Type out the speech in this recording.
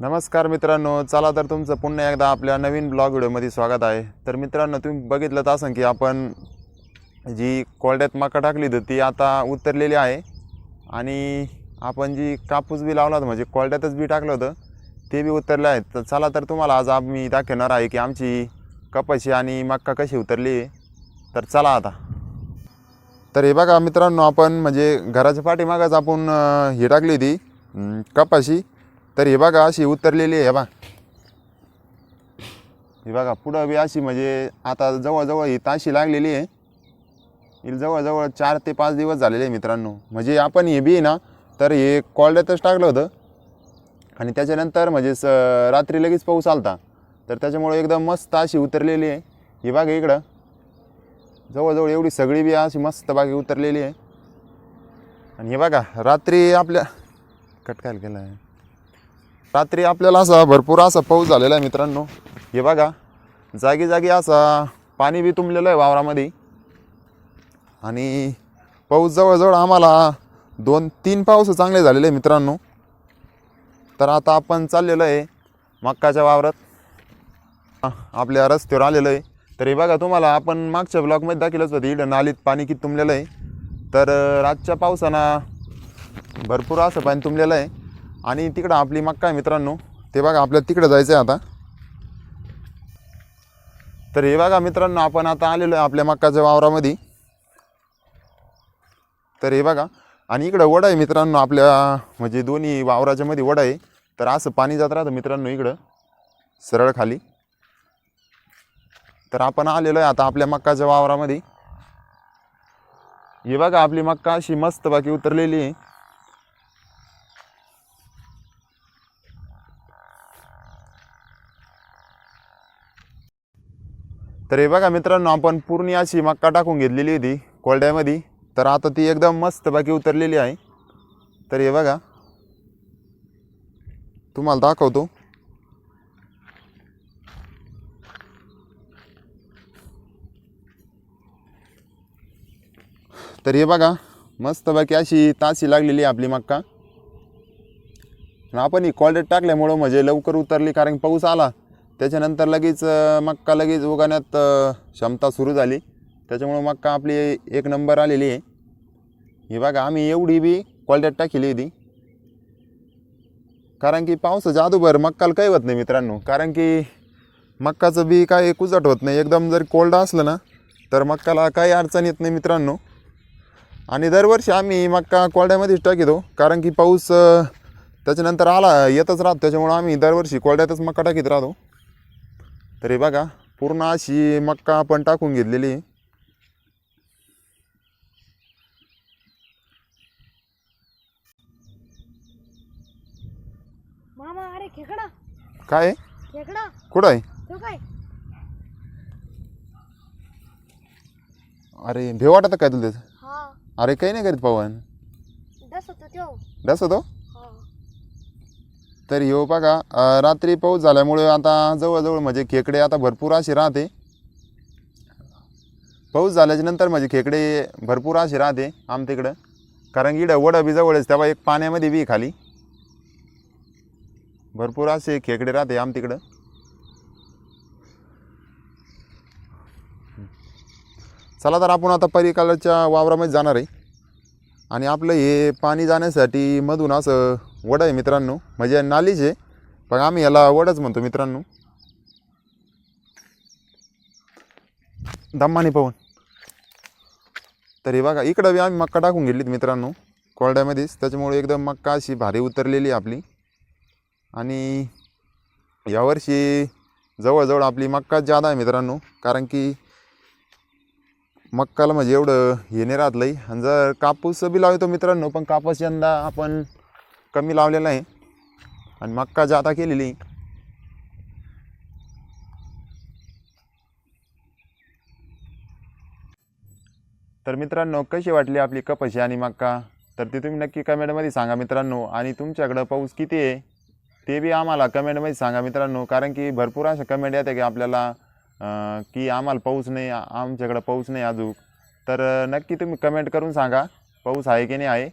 नमस्कार मित्रांनो चला तर तुमचं पुन्हा एकदा आपल्या नवीन ब्लॉग व्हिडिओमध्ये स्वागत आहे. तर मित्रांनो तुम्ही बघितलं असं की आपण जी कोरड्यात मका टाकली होती ती आता उतरलेली आहे. आणि आपण जी कापूस बी लावला होता म्हणजे कोरड्यातच बी टाकलं होतं ते बी उतरले आहेत. तर चला तर तुम्हाला आज आम्ही दाखवणार आहे की आमची कपाशी आणि मक्का कशी उतरली आहे. तर चला आता. तर हे बघा मित्रांनो आपण म्हणजे घराच्या पाठीमागच आपण हे टाकली होती कपाशी. तर हे बघा अशी उतरलेली आहे बा बघा. हे बघा पुढं बी अशी म्हणजे आता जवळजवळ ही ताशी लागलेली आहे. हिला जवळजवळ चार ते पाच दिवस झालेले आहे मित्रांनो. म्हणजे आपण हे बी ना तर हे कोल्ड्यातच टाकलं होतं. आणि त्याच्यानंतर म्हणजे स रात्री लगेच पाऊस आलता. तर त्याच्यामुळे एकदम मस्त अशी उतरलेली आहे. ही बघा इकडं. जवळजवळ एवढी सगळी बी अशी मस्त बागी उतरलेली आहे. आणि हे बघा रात्री आपल्या कटकायला केलं आहे रात्री आपल्याला असा भरपूर असा पाऊस झालेला आहे मित्रांनो. हे बघा जागी जागी असा पाणी बी तुंबलेलं आहे वावरामध्ये. आणि पाऊस जवळजवळ आम्हाला दोन तीन पाऊस चांगले झालेले आहे मित्रांनो. तर आता आपण चाललेलो आहे मक्काच्या वावरात. आपल्या रस्त्यावर आलेलं आहे. तर हे बघा तुम्हाला आपण मागच्या ब्लॉकमध्ये दाखवलंच होती इकडं नालीत पाणी किती तुंबलेलं आहे. तर रातच्या पावसानं भरपूर असं पाणी तुंबलेलं आहे. आणि तिकडं आपली मक्का आहे मित्रांनो. ते बघा आपल्याला तिकडं जायचं आहे आता. तर हे बघा मित्रांनो आपण आता आलेलो आहे आपल्या मक्काच्या वावरामध्ये. तर हे बघा आणि इकडं वडा आहे मित्रांनो आपल्या म्हणजे दोन्ही वावराच्या मध्ये वडा आहे. तर असं पाणी जात राहतं मित्रांनो इकडं सरळ खाली. तर आपण आलेलो आहे आता आपल्या मक्काच्या वावरामध्ये. हे बघा आपली मक्का अशी मस्त बाकी उतरलेली आहे. तर हे बघा मित्रांनो आपण पूर्ण अशी मक्का टाकून घेतलेली होती कोरड्यामध्ये. तर आता ती एकदम मस्त बाकी उतरलेली आहे. तर हे बघा तुम्हाला दाखवतो. तर हे बघा मस्त बाकी अशी तासी लागलेली आहे आपली मक्का. आपण ही क्वालिटी टाकल्यामुळं म्हणजे लवकर उतरली कारण पाऊस आला. त्याच्यानंतर लगेच मक्का लगेच उगाण्यात क्षमता सुरू झाली. त्याच्यामुळं मक्का आपली एक नंबर आलेली आहे. ही बघा आम्ही एवढी बी क्वालिटी टाकली होती. कारण की पावसाच्या जादूभर मक्काला काही होत नाही मित्रांनो. कारण की मक्काचं बी काय कुजट होत नाही. एकदम जर कोल्ड असलं ना तर मक्काला काही अडचण येत नाही मित्रांनो. आणि दरवर्षी आम्ही मक्का कोल्ड्यामध्येच टाकितो. कारण की पाऊस त्याच्यानंतर आला येतच राहतो. त्याच्यामुळं आम्ही दरवर्षी कोल्ड्यातच मक्का टाकीत राहतो. तर हे बघा पूर्ण अशी मक्का आपण टाकून घेतलेली. मामा अरे खेकडा. काय? खेकडा. कुठं आहे? तो काय? अरे भेव वाटत काय तुला त्याचं? हा. अरे काही नाही करीत पवन. दस होता तो. डस होतो तर ह्यो बघा रात्री पाऊस झाल्यामुळे आता जवळजवळ म्हणजे खेकडे आता भरपूर असे राहते. पाऊस झाल्याच्यानंतर म्हणजे खेकडे भरपूर असे राहते आमच्या इकडं कारण की इकडं वडं बी जवळच तेव्हा एक पाण्यामध्ये बी खाली. भरपूर असे खेकडे राहते आमच्या तिकडं चला तर आपण आता परिकालाच्या वावरामध्ये जाणार आहे. आणि आपलं हे पाणी जाण्यासाठी मधून असं वड आहे मित्रांनो. म्हणजे नालीच आहे. पण आम्ही याला वडच म्हणतो मित्रांनो. दम्माने पवन तरी बघा इकडं बी आम्ही मक्का टाकून घेतलीत मित्रांनो. कोरड्यामध्येच. त्याच्यामुळे एकदम मक्का अशी भारी उतरलेली आपली. आणि यावर्षी जवळजवळ आपली मक्का जादा आहे मित्रांनो. कारण की मक्काला म्हणजे एवढं हे नाही राहत लई. आणि जर कापूस बी लावतो मित्रांनो पण कापूस यंदा आपण कमी लावलेला आहे आणि मक्का जादा केलेली. तर मित्रांनो कशी वाटली आपली कपाशी आणि मक्का? तर ते तुम्ही नक्की कमेंटमध्ये सांगा मित्रांनो. आणि तुमच्याकडं पाऊस किती आहे ते बी आम्हाला कमेंटमध्ये सांगा मित्रांनो. कारण की भरपूर अशा कमेंट येते की आपल्याला की आम्हाला पाऊस नाही आमच्याकडं पाऊस नाही अजून. तर नक्की तुम्ही कमेंट करून सांगा पाऊस आहे की नाही आहे.